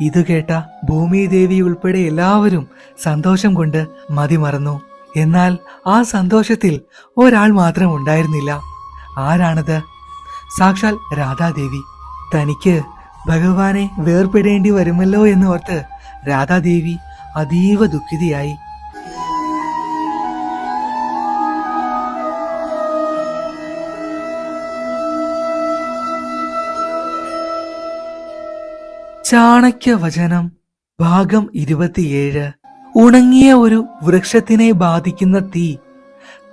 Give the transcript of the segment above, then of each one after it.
ഇത് കേട്ട ഭൂമിദേവി ഉൾപ്പെടെ എല്ലാവരും സന്തോഷം കൊണ്ട് മതിമറന്നു. എന്നാൽ ആ സന്തോഷത്തിൽ ഒരാൾ മാത്രം ഉണ്ടായിരുന്നില്ല. ആരാണത്? സാക്ഷാൽ രാധാദേവി. തനിക്ക് ഭഗവാനെ വേർപെടേണ്ടി വരുമല്ലോ എന്നോർത്ത് രാധാദേവി അതീവ ദുഃഖിതയായി. ചാണക്യവചനം ഭാഗം ഇരുപത്തിയേഴ്. ഉണങ്ങിയ ഒരു വൃക്ഷത്തിനെ ബാധിക്കുന്ന തീ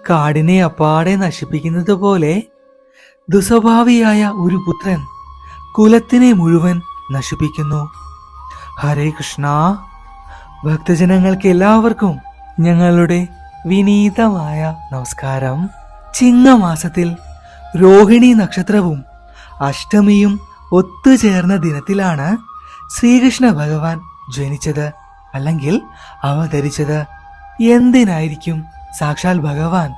കാടിനെ അപ്പാടെ നശിപ്പിക്കുന്നത് പോലെ ദുസ്വഭാവിയായ ഒരു പുത്രൻ കുലത്തിനെ മുഴുവൻ നശിപ്പിക്കുന്നു. ഹരേ കൃഷ്ണ. ഭക്തജനങ്ങൾക്ക് എല്ലാവർക്കും ഞങ്ങളുടെ വിനീതമായ നമസ്കാരം. ചിങ്ങമാസത്തിൽ രോഹിണി നക്ഷത്രവും അഷ്ടമിയും ഒത്തുചേർന്ന ദിനത്തിലാണ് ശ്രീകൃഷ്ണ ഭഗവാൻ ജനിച്ചത് അല്ലെങ്കിൽ അവതരിച്ചത് എന്തിനായിരിക്കും? സാക്ഷാൽ ഭഗവാൻ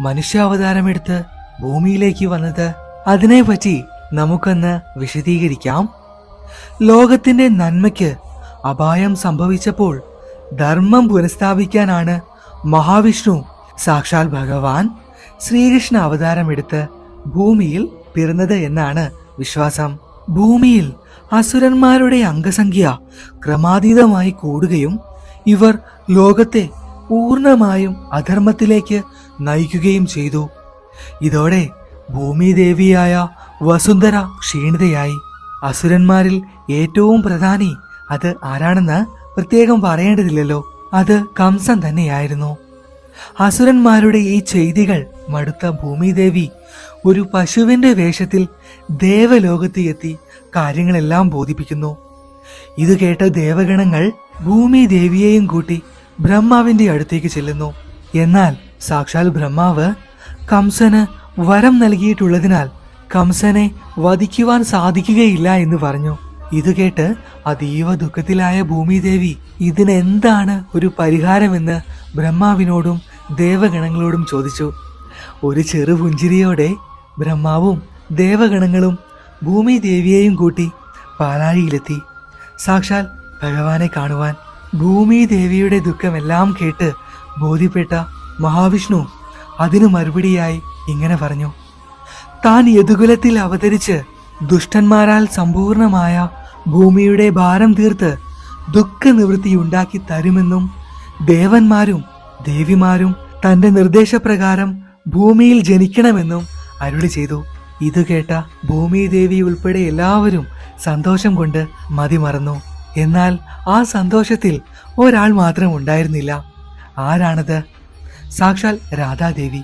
മനുഷ്യാവതാരമെടുത്ത് ഭൂമിയിലേക്ക് വന്നത് അതിനെപ്പറ്റി നമുക്കൊന്ന് വിശദീകരിക്കാം. ലോകത്തിന്റെ നന്മയ്ക്ക് അപായം സംഭവിച്ചപ്പോൾ ധർമ്മം പുനഃസ്ഥാപിക്കാനാണ് മഹാവിഷ്ണു സാക്ഷാൽ ഭഗവാൻ ശ്രീകൃഷ്ണ അവതാരമെടുത്ത് ഭൂമിയിൽ പിറന്നത് എന്നാണ് വിശ്വാസം. ഭൂമിയിൽ അസുരന്മാരുടെ അംഗസംഖ്യ ക്രമാതീതമായി കൂടുകയും ഇവർ ലോകത്തെ പൂർണമായും അധർമ്മത്തിലേക്ക് നയിക്കുകയും ചെയ്തു. ഇതോടെ ഭൂമിദേവിയായ വസുന്ധര ക്ഷീണിതയായി. അസുരന്മാരിൽ ഏറ്റവും പ്രധാനി അത് ആരാണെന്ന് പ്രത്യേകം പറയേണ്ടതില്ലല്ലോ. അത് കംസൻ തന്നെയായിരുന്നു. അസുരന്മാരുടെ ഈ ചെയ്തികൾ മടുത്ത ഭൂമിദേവി ഒരു പശുവിന്റെ വേഷത്തിൽ ദേവലോകത്ത് എത്തി കാര്യങ്ങളെല്ലാം ബോധിപ്പിക്കുന്നു. ഇത് കേട്ട ദേവഗണങ്ങൾ ഭൂമി ദേവിയെയും കൂട്ടി ബ്രഹ്മാവിന്റെ അടുത്തേക്ക് ചെല്ലുന്നു. എന്നാൽ സാക്ഷാൽ ബ്രഹ്മാവ് കംസന് വരം നൽകിയിട്ടുള്ളതിനാൽ കംസനെ വധിക്കുവാൻ സാധിക്കുകയില്ല എന്ന് പറഞ്ഞു. ഇത് കേട്ട് അതീവ ദുഃഖത്തിലായ ഭൂമിദേവി ഇതിനെന്താണ് ഒരു പരിഹാരമെന്ന് ബ്രഹ്മാവിനോടും ദേവഗണങ്ങളോടും ചോദിച്ചു. ഒരു ചെറു പുഞ്ചിരിയോടെ ബ്രഹ്മാവും ദേവഗണങ്ങളും ഭൂമിദേവിയെയും കൂട്ടി പാലാഴിയിലെത്തി. സാക്ഷാൽ ഭഗവാനെ കാണുവാൻ ഭൂമി ദേവിയുടെ ദുഃഖമെല്ലാം കേട്ട് ബോധ്യപ്പെട്ട മഹാവിഷ്ണു അതിനു മറുപടിയായി ഇങ്ങനെ പറഞ്ഞു. താൻ യദുകുലത്തിൽ അവതരിച്ച് ദുഷ്ടന്മാരാൽ സമ്പൂർണമായ ഭൂമിയുടെ ഭാരം തീർത്ത് ദുഃഖനിവൃത്തി ഉണ്ടാക്കി തരുമെന്നും ദേവന്മാരും ദേവിമാരും തന്റെ നിർദ്ദേശപ്രകാരം ഭൂമിയിൽ ജനിക്കണമെന്നും അരുളി ചെയ്തു. ഇത് കേട്ട ഭൂമിദേവി ഉൾപ്പെടെ എല്ലാവരും സന്തോഷം കൊണ്ട് മതിമറന്നു. എന്നാൽ ആ സന്തോഷത്തിൽ ഒരാൾ മാത്രം ഉണ്ടായിരുന്നില്ല. ആരാണത്? സാക്ഷാൽ രാധാദേവി.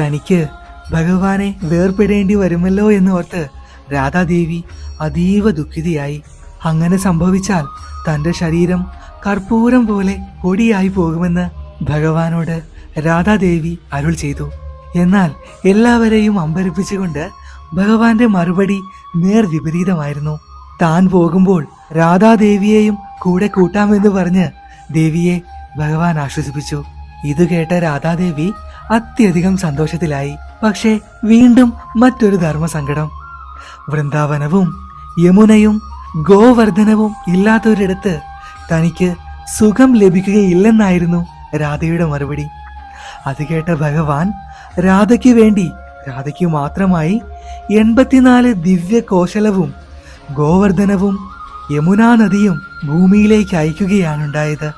തനിക്ക് ഭഗവാനെ വേർപെടേണ്ടി വരുമല്ലോ എന്ന് ഓർത്ത് രാധാദേവി അതീവ ദുഃഖിതയായി. അങ്ങനെ സംഭവിച്ചാൽ തന്റെ ശരീരം കർപ്പൂരം പോലെ പൊടിയായി പോകുമെന്ന് ഭഗവാനോട് രാധാദേവി അരുൾ ചെയ്തു. എന്നാൽ എല്ലാവരെയും അമ്പരപ്പിച്ചുകൊണ്ട് ഭഗവാന്റെ മറുപടി നേർ വിപരീതമായിരുന്നു. താൻ പോകുമ്പോൾ രാധാദേവിയെയും കൂടെ കൂട്ടാമെന്ന് പറഞ്ഞ് ദേവിയെ ഭഗവാൻ ആശ്വസിപ്പിച്ചു. ഇത് കേട്ട രാധാദേവി അത്യധികം സന്തോഷത്തിലായി. പക്ഷേ വീണ്ടും മറ്റൊരു ധർമ്മസങ്കടം. വൃന്ദാവനവും യമുനയും ഗോവർദ്ധനവും ഇല്ലാത്തൊരിടത്ത് തനിക്ക് സുഖം ലഭിക്കുകയില്ലെന്നായിരുന്നു രാധയുടെ മറുപടി. അത് കേട്ട ഭഗവാൻ രാധയ്ക്ക് വേണ്ടി രാധയ്ക്ക് മാത്രമായി എൺപത്തിനാല് ദിവ്യ കോശലവും ഗോവർദ്ധനവും യമുനാ നദിയും ഭൂമിയിലേക്ക് അയക്കുകയാണുണ്ടായത്.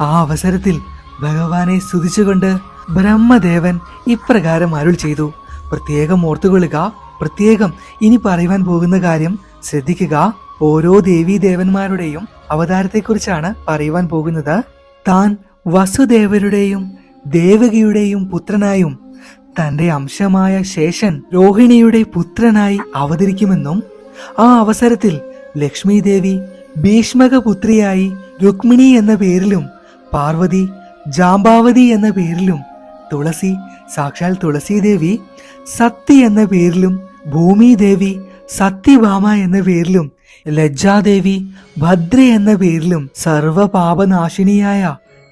ആ അവസരത്തിൽ ഭഗവാനെ സ്തുതിച്ചുകൊണ്ട് ബ്രഹ്മദേവൻ ഇപ്രകാരം അരുൾ ചെയ്തു. പ്രത്യേകം ഓർത്തുകൊള്ളുക പ്രത്യേകം ഇനി പറയുവാൻ പോകുന്ന കാര്യം ശ്രദ്ധിക്കുക. ഓരോ ദേവീ ദേവന്മാരുടെയും അവതാരത്തെക്കുറിച്ചാണ് പറയുവാൻ പോകുന്നത്. താൻ വസുദേവരുടെയും ദേവകിയുടെയും പുത്രനായും തന്റെ അംശമായ ശേഷൻ രോഹിണിയുടെ പുത്രനായി അവതരിക്കുമെന്നും ആ അവസരത്തിൽ ലക്ഷ്മി ദേവി ഭീഷ്മക പുത്രിയായി രുക്മിണി എന്ന പേരിലും പാർവതി ജാംബാവതി എന്ന പേരിലും തുളസി സാക്ഷാൽ തുളസീദേവി സത്തി എന്ന പേരിലും ഭൂമി ദേവി സത്യഭാമ എന്ന പേരിലും ലജ്ജാദേവി ഭദ്ര എന്ന പേരിലും സർവപാപനാശിനിയായ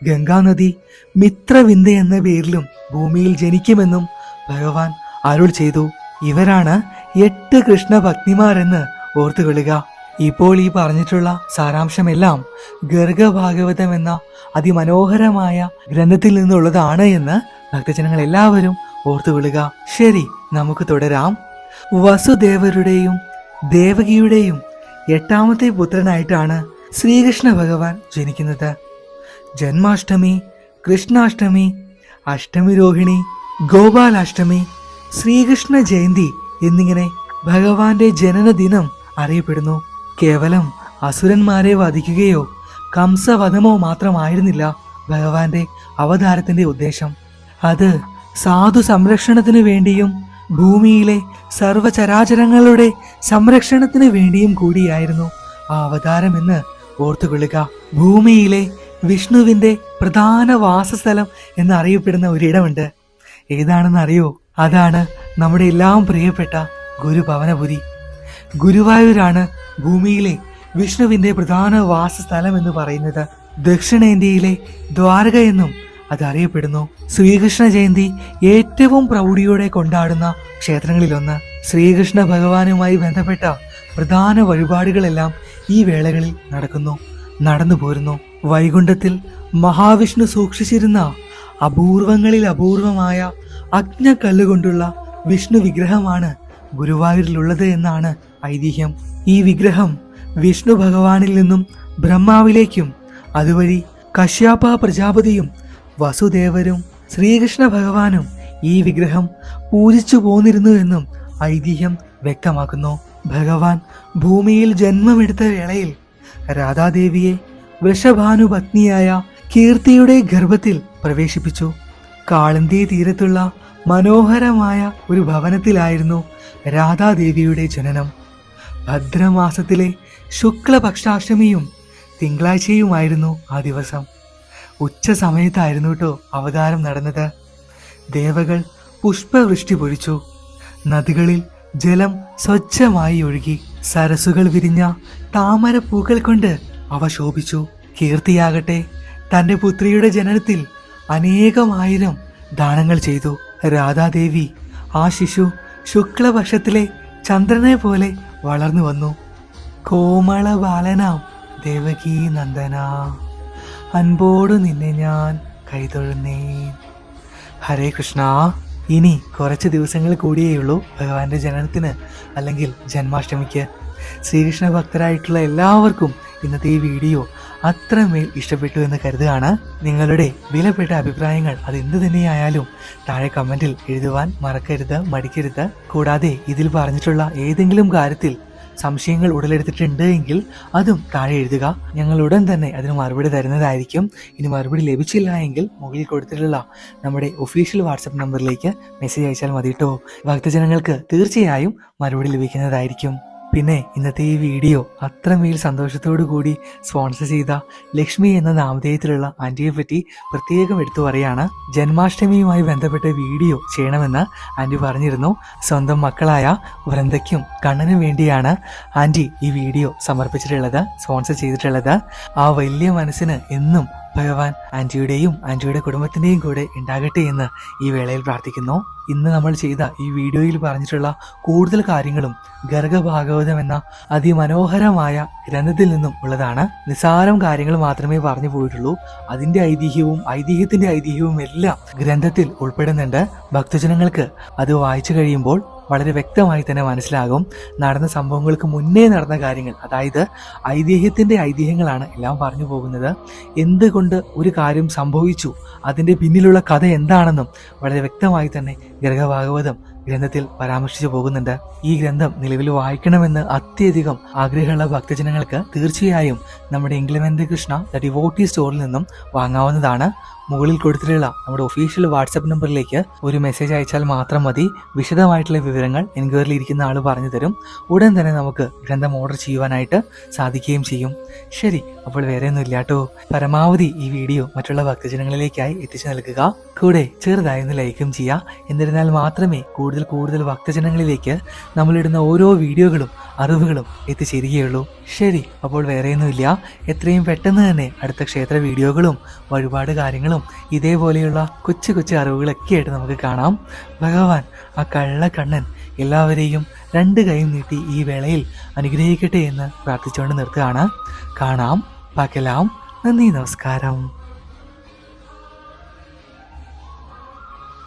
ഗംഗാനദി മിത്രവിന്ദ എന്ന പേരിലും ഭൂമിയിൽ ജനിക്കുമെന്നും ഭഗവാൻ അരുൾ ചെയ്തു. ഇവരാണ് എട്ട് കൃഷ്ണ ഭക്തിമാരെന്ന് ഓർത്തുകൊള്ളുക. ഇപ്പോൾ ഈ പറഞ്ഞിട്ടുള്ള സാരാംശമെല്ലാം ഗർഗഭാഗവതം എന്ന അതിമനോഹരമായ ഗ്രന്ഥത്തിൽ നിന്നുള്ളതാണ് എന്ന് ഭക്തജനങ്ങൾ എല്ലാവരും ഓർത്തുകൊള്ളുക. ശരി നമുക്ക് തുടരാം. വസുദേവരുടെയും ദേവകിയുടെയും എട്ടാമത്തെ പുത്രനായിട്ടാണ് ശ്രീകൃഷ്ണ ഭഗവാൻ ജനിക്കുന്നത്. ജന്മാഷ്ടമി കൃഷ്ണാഷ്ടമി അഷ്ടമി രോഹിണി ഗോപാലാഷ്ടമി ശ്രീകൃഷ്ണ ജയന്തി എന്നിങ്ങനെ ഭഗവാന്റെ ജനനദിനം അറിയപ്പെടുന്നു. കേവലം അസുരന്മാരെ വധിക്കുകയോ കംസവധമോ മാത്രമായിരുന്നില്ല ഭഗവാന്റെ അവതാരത്തിന്റെ ഉദ്ദേശം. അത് സാധു സംരക്ഷണത്തിനു വേണ്ടിയും ഭൂമിയിലെ സർവചരാചരങ്ങളുടെ സംരക്ഷണത്തിനു വേണ്ടിയും കൂടിയായിരുന്നു ആ അവതാരമെന്ന് ഓർത്തുകൊള്ളുക. ഭൂമിയിലെ വിഷ്ണുവിന്റെ പ്രധാന വാസസ്ഥലം എന്നറിയപ്പെടുന്ന ഒരിടമുണ്ട്. ഏതാണെന്ന് അറിയോ അതാണ് നമ്മുടെ എല്ലാം പ്രിയപ്പെട്ട ഗുരുഭവനപുരി. ഗുരുവായൂരാണ് ഭൂമിയിലെ വിഷ്ണുവിന്റെ പ്രധാന വാസസ്ഥലം എന്ന് പറയുന്നത്. ദക്ഷിണേന്ത്യയിലെ ദ്വാരക എന്നും അതറിയപ്പെടുന്നു. ശ്രീകൃഷ്ണ ജയന്തി ഏറ്റവും പ്രൗഢിയോടെ കൊണ്ടാടുന്ന ക്ഷേത്രങ്ങളിലൊന്ന്. ശ്രീകൃഷ്ണ ഭഗവാനുമായി ബന്ധപ്പെട്ട പ്രധാന വഴിപാടുകളെല്ലാം ഈ വേളകളിൽ നടക്കുന്നു നടന്നു പോരുന്നു വൈകുണ്ഠത്തിൽ മഹാവിഷ്ണു സൂക്ഷിച്ചിരുന്ന അപൂർവങ്ങളിൽ അപൂർവമായ അഗ്നക്കല്ലുകൊണ്ടുള്ള വിഷ്ണു വിഗ്രഹമാണ് ഗുരുവായൂരിലുള്ളത് എന്നാണ് ഐതിഹ്യം. ഈ വിഗ്രഹം വിഷ്ണു ഭഗവാനിൽ നിന്നും ബ്രഹ്മാവിലേക്കും അതുവഴി കശ്യാപ പ്രജാപതിയും വസുദേവരും ശ്രീകൃഷ്ണ ഭഗവാനും ഈ വിഗ്രഹം പൂജിച്ചു പോന്നിരുന്നു എന്നും ഐതിഹ്യം വ്യക്തമാക്കുന്നു. ഭഗവാൻ ഭൂമിയിൽ ജന്മമെടുത്ത വേളയിൽ രാധാദേവിയെ വൃഷഭാനുപത്നിയായ കീർത്തിയുടെ ഗർഭത്തിൽ പ്രവേശിപ്പിച്ചു. കാളന്തി തീരത്തുള്ള മനോഹരമായ ഒരു ഭവനത്തിലായിരുന്നു രാധാദേവിയുടെ ജനനം. ഭദ്രമാസത്തിലെ ശുക്ലപക്ഷാഷ്ടമിയും തിങ്കളാഴ്ചയുമായിരുന്നു ആ ദിവസം. ഉച്ച സമയത്തായിരുന്നു കേട്ടോ അവതാരം നടന്നത്. ദേവകൾ പുഷ്പവൃഷ്ടി പൊഴിച്ചു. നദികളിൽ ജലം സ്വച്ഛമായി ഒഴുകി. സരസുകൾ വിരിഞ്ഞ താമരപ്പൂക്കൾ കൊണ്ട് അവ ശോഭിച്ചു കീർത്തിയാകട്ടെ തന്റെ പുത്രിയുടെ ജനനത്തിൽ അനേകമായിരം ദാനങ്ങൾ ചെയ്തു. രാധാദേവി ആ ശിശു ശുക്ലപക്ഷത്തിലെ ചന്ദ്രനെ പോലെ വളർന്നു വന്നു. കോമള ബാലനാം ദേവകീ നന്ദന. അൻപോടു നിന്നെ ഞാൻ കൈതൊഴുന്നേ ഹരേ കൃഷ്ണ. ഇനി കുറച്ച് ദിവസങ്ങൾ കൂടിയേയുള്ളൂ ഭഗവാന്റെ ജനനത്തിന് അല്ലെങ്കിൽ ജന്മാഷ്ടമിക്ക്. ശ്രീകൃഷ്ണ ഭക്തരായിട്ടുള്ള എല്ലാവർക്കും ഇന്നത്തെ ഈ വീഡിയോ അത്രമേൽ ഇഷ്ടപ്പെട്ടു എന്ന് കരുതുകയാണ്. നിങ്ങളുടെ വിലപ്പെട്ട അഭിപ്രായങ്ങൾ അത് എന്ത് തന്നെയായാലും താഴെ കമന്റിൽ എഴുതുവാൻ മറക്കരുത് മടിക്കരുത്. കൂടാതെ ഇതിൽ പറഞ്ഞിട്ടുള്ള ഏതെങ്കിലും കാര്യത്തിൽ സംശയങ്ങൾ ഉടലെടുത്തിട്ടുണ്ട് എങ്കിൽ അതും താഴെ എഴുതുക. ഞങ്ങൾ ഉടൻ തന്നെ അതിന് മറുപടി തരുന്നതായിരിക്കും. ഇനി മറുപടി ലഭിച്ചില്ല എങ്കിൽ മുകളിൽ കൊടുത്തിട്ടുള്ള നമ്മുടെ ഒഫീഷ്യൽ വാട്സപ്പ് നമ്പറിലേക്ക് മെസ്സേജ് അയച്ചാൽ മതി കേട്ടോ ഭക്തജനങ്ങൾക്ക് തീർച്ചയായും മറുപടി ലഭിക്കുന്നതായിരിക്കും. പിന്നെ ഇന്നത്തെ ഈ വീഡിയോ അത്രമേൽ സന്തോഷത്തോടു കൂടി സ്പോൺസർ ചെയ്ത ലക്ഷ്മി എന്ന നാമധേയത്തിലുള്ള ആന്റിയെ പറ്റി പ്രത്യേകം എടുത്തു പറയാണ്. ജന്മാഷ്ടമിയുമായി ബന്ധപ്പെട്ട വീഡിയോ ചെയ്യണമെന്ന് ആന്റി പറഞ്ഞിരുന്നു. സ്വന്തം മക്കളായ വൃന്ദയ്ക്കും കണ്ണനും വേണ്ടിയാണ് ആന്റി ഈ വീഡിയോ സമർപ്പിച്ചിട്ടുള്ളത് സ്പോൺസർ ചെയ്തിട്ടുള്ളത്. ആ വലിയ മനസ്സിന് എന്നും ഭഗവാൻ ആന്റിയുടെയും ആന്റിയുടെ കുടുംബത്തിന്റെയും കൂടെ ഉണ്ടാകട്ടെ എന്ന് ഈ വേളയിൽ പ്രാർത്ഥിക്കുന്നു. ഇന്ന് നമ്മൾ ചെയ്ത ഈ വീഡിയോയിൽ പറഞ്ഞിട്ടുള്ള കൂടുതൽ കാര്യങ്ങളും ഗർഗഭാഗവതം എന്ന അതിമനോഹരമായ ഗ്രന്ഥത്തിൽ നിന്നും ഉള്ളതാണ്. നിസാരം കാര്യങ്ങൾ മാത്രമേ പറഞ്ഞു പോയിട്ടുള്ളൂ. അതിന്റെ ഐതിഹ്യവും ഐതിഹ്യത്തിന്റെ ഐതിഹ്യവും എല്ലാം ഗ്രന്ഥത്തിൽ ഉൾപ്പെടുന്നുണ്ട്. ഭക്തജനങ്ങൾക്ക് അത് വായിച്ചു കഴിയുമ്പോൾ വളരെ വ്യക്തമായി തന്നെ മനസ്സിലാകും നടന്ന സംഭവങ്ങൾക്ക് മുന്നേ നടന്ന കാര്യങ്ങൾ. അതായത് ഐതിഹ്യത്തിന്റെ ഐതിഹ്യങ്ങളാണ് എല്ലാം പറഞ്ഞു പോകുന്നത്. എന്തുകൊണ്ട് ഒരു കാര്യം സംഭവിച്ചു? അതിന്റെ പിന്നിലുള്ള കഥ എന്താണെന്നും വളരെ വ്യക്തമായി തന്നെ ഗർഗഭാഗവതം ഗ്രന്ഥത്തിൽ പരാമർശിച്ചു പോകുന്നുണ്ട്. ഈ ഗ്രന്ഥം നിലവിൽ വായിക്കണമെന്ന് അത്യധികം ആഗ്രഹമുള്ള ഭക്തജനങ്ങൾക്ക് തീർച്ചയായും നമ്മുടെ ഇംഗ്ലമെന്റ് കൃഷ്ണ ദ ഡിവോട്ടി സ്റ്റോറിൽ നിന്നും വാങ്ങാവുന്നതാണ്. മുകളിൽ കൊടുത്തിട്ടുള്ള നമ്മുടെ ഒഫീഷ്യൽ വാട്സപ്പ് നമ്പറിലേക്ക് ഒരു മെസ്സേജ് അയച്ചാൽ മാത്രം മതി. വിശദമായിട്ടുള്ള വിവരങ്ങൾ എൻക്വയറിൽ ഇരിക്കുന്ന ആൾ പറഞ്ഞു തരും. ഉടൻ തന്നെ നമുക്ക് ഗ്രന്ഥം ഓർഡർ ചെയ്യുവാനായിട്ട് സാധിക്കുകയും ചെയ്യും. ശരി അപ്പോൾ വേറെ ഒന്നും ഇല്ല കേട്ടോ പരമാവധി ഈ വീഡിയോ മറ്റുള്ള ഭക്തജനങ്ങളിലേക്കായി എത്തിച്ചു നൽകുക. കൂടെ ചെറുതായി ഒന്ന് ലൈക്കും ചെയ്യുക എന്നിരുന്നാൽ മാത്രമേ കൂടുതൽ കൂടുതൽ ഭക്തജനങ്ങളിലേക്ക് നമ്മളിടുന്ന ഓരോ വീഡിയോകളും അറിവുകളും എത്തിച്ചേരുകയുള്ളൂ. ശരി അപ്പോൾ വേറെയൊന്നുമില്ല എത്രയും പെട്ടെന്ന് തന്നെ അടുത്ത ക്ഷേത്ര വീഡിയോകളും വഴിപാട് കാര്യങ്ങളും ഇതേപോലെയുള്ള കൊച്ചു കൊച്ചു അറിവുകളൊക്കെ ആയിട്ട് നമുക്ക് കാണാം. ഭഗവാൻ ആ കള്ളക്കണ്ണൻ എല്ലാവരെയും രണ്ട് കൈയും നീട്ടി ഈ വേളയിൽ അനുഗ്രഹിക്കട്ടെ എന്ന് പ്രാർത്ഥിച്ചുകൊണ്ട് നിർത്തുകയാണ്. കാണാം. പകലാം. നന്ദി നമസ്കാരം.